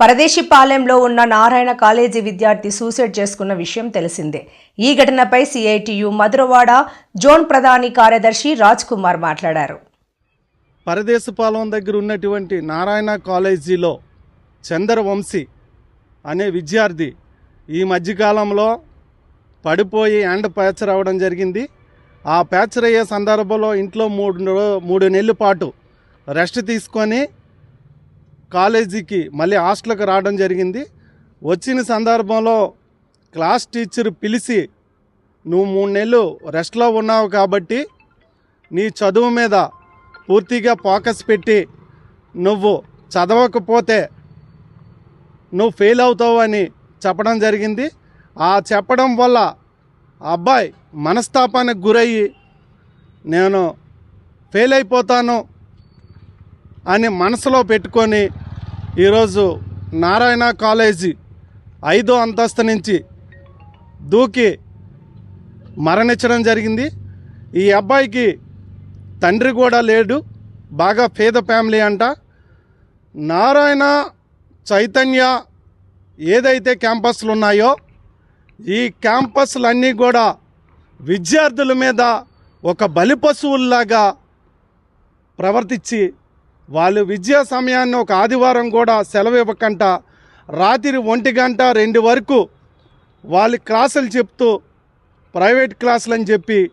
పరదేశిపాలెంలో ఉన్న నారాయణ కాలేజీ విద్యార్థి సూసైడ్ చేసుకున్న విషయం తెలిసిందే. ఈ ఘటనపై సిఐటియు మధురవాడ జోన్ ప్రధాని కార్యదర్శి రాజ్ కుమార్ మాట్లాడారు. పరదేశపాలెం దగ్గర ఉన్నటువంటి నారాయణ కాలేజీలో చంద్రవంశీ అనే విద్యార్థి ఈ మధ్యకాలంలో పడిపోయి ఎండ ప్యాచర్ అవ్వడం జరిగింది. ఆ ప్యాచర్ అయ్యే సందర్భంలో ఇంట్లో మూడు మూడు నెలల పాటు రెస్ట్ తీసుకొని కాలేజీకి మళ్ళీ హాస్టల్కి రావడం జరిగింది. వచ్చిన సందర్భంలో క్లాస్ టీచర్ పిలిచి నువ్వు మూడు నెలలు రెస్ట్లో ఉన్నావు కాబట్టి నీ చదువు మీద పూర్తిగా ఫోకస్ పెట్టి నువ్వు చదవకపోతే నువ్వు ఫెయిల్ అవుతావు అని చెప్పడం జరిగింది. ఆ చెప్పడం వల్ల ఆ అబ్బాయి మనస్తాపానికి గురయ్యి నేను ఫెయిల్ అయిపోతాను అని మనసులో పెట్టుకొని ఈరోజు నారాయణ కాలేజీ ఐదో అంతస్తు నుంచి దూకి మరణించడం జరిగింది. ఈ అబ్బాయికి తండ్రి కూడా లేడు బాగా పేద ఫ్యామిలీ అంట. నారాయణ చైతన్య ఏదైతే క్యాంపస్లు ఉన్నాయో ఈ క్యాంపస్లన్నీ కూడా విద్యార్థుల మీద ఒక బలి పశువుల్లాగా ప్రవర్తించి వాళ్ళు విద్యా సమయాన్ని ఒక ఆదివారం కూడా సెలవు ఇవ్వకుండా రాత్రి ఒంటి గంట రెండు వరకు వాళ్ళు క్లాసులు చెప్తూ ప్రైవేట్ క్లాసులు అని చెప్పి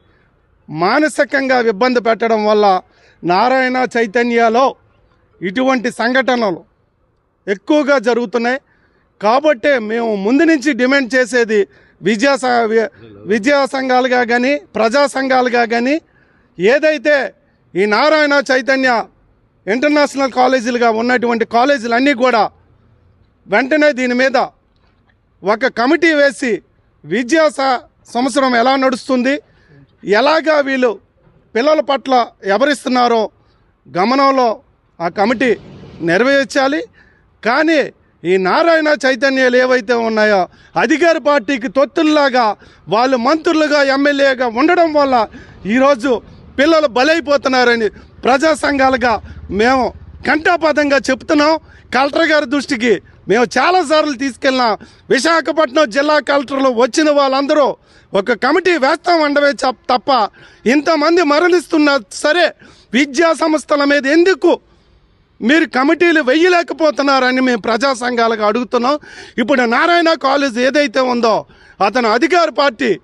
మానసికంగా ఇబ్బంది పెట్టడం వల్ల నారాయణ చైతన్యలో ఇటువంటి సంఘటనలు ఎక్కువగా జరుగుతున్నాయి. కాబట్టే మేము ముందు నుంచి డిమాండ్ చేసేది విద్యా విద్యా సంఘాలుగా కానీ ప్రజా సంఘాలుగా కానీ ఏదైతే ఈ నారాయణ చైతన్య ఇంటర్నేషనల్ కాలేజీలుగా ఉన్నటువంటి కాలేజీలన్నీ కూడా వెంటనే దీని మీద ఒక కమిటీ వేసి విద్యా స- సంవత్సరం ఎలా నడుస్తుంది ఎలాగా వీళ్ళు పిల్లల పట్ల ఎవరిస్తున్నారో గమనంలో ఆ కమిటీ నెరవేర్చాలి. కానీ ఈ నారాయణ చైతన్యాలు ఏవైతే ఉన్నాయో అధికార పార్టీకి తొత్తుల్లాగా వాళ్ళు మంత్రులుగా ఎమ్మెల్యేగా ఉండడం వల్ల ఈరోజు పిల్లలు బలైపోతున్నారని ప్రజా సంఘాలుగా మేము కంఠాపాతంగా చెప్తున్నాం కలెక్టర్ గారి దృష్టికి. మేము చాలాసార్లు తీసుకెళ్ళినాం. విశాఖపట్నం జిల్లా కలెక్టర్లు వచ్చిన వాళ్ళందరూ ఒక కమిటీ వేస్తాం అండవే చ- తప్ప ఇంతమంది మరణిస్తున్నా సరే విద్యా సంస్థల మీద ఎందుకు మీరు కమిటీలు వెయ్యలేకపోతున్నారని మేము ప్రజా సంఘాలకు అడుగుతున్నాం. ఇప్పుడు నారాయణ కాలేజ్ ఏదైతే ఉందో అతను అధికార పార్టీ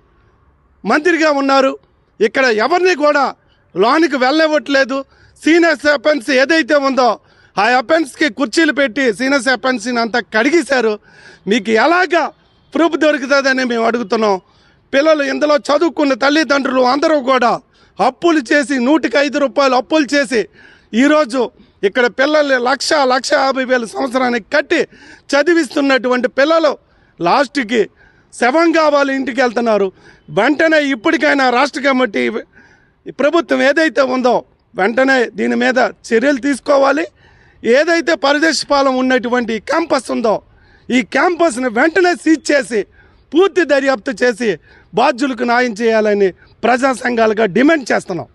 మంత్రిగా ఉన్నారు. ఇక్కడ ఎవరిని కూడా లోనికి వెళ్ళనివ్వట్లేదు. సీనియర్స్ అపెన్స్ ఏదైతే ఉందో ఆ అపెన్స్కి కుర్చీలు పెట్టి సీనియర్స్ అపెన్స్ని అంతా కడిగేశారు. మీకు ఎలాగా ప్రూఫ్ దొరుకుతుందని మేము అడుగుతున్నాం. పిల్లలు ఇందులో చదువుకున్న తల్లిదండ్రులు అందరూ కూడా అప్పులు చేసి నూటికి ఐదు రూపాయలు అప్పులు చేసి ఈరోజు ఇక్కడ పిల్లల్ని లక్ష లక్ష యాభై వేల సంవత్సరానికి కట్టి చదివిస్తున్నటువంటి పిల్లలు లాస్ట్కి శవం కావాలి ఇంటికి వెళ్తున్నారు. వెంటనే ఇప్పటికైనా రాష్ట్ర కమిటీ ప్రభుత్వం ఏదైతే ఉందో వెంటనే దీని మీద చర్యలు తీసుకోవాలి. ఏదైతే పరదేశపాలెం ఉన్నటువంటి క్యాంపస్ ఉందో ఈ క్యాంపస్ని వెంటనే సీజ్ చేసి పూర్తి దర్యాప్తు చేసి బాధ్యులకు న్యాయం చేయాలని ప్రజా సంఘాలుగా డిమాండ్ చేస్తున్నాం.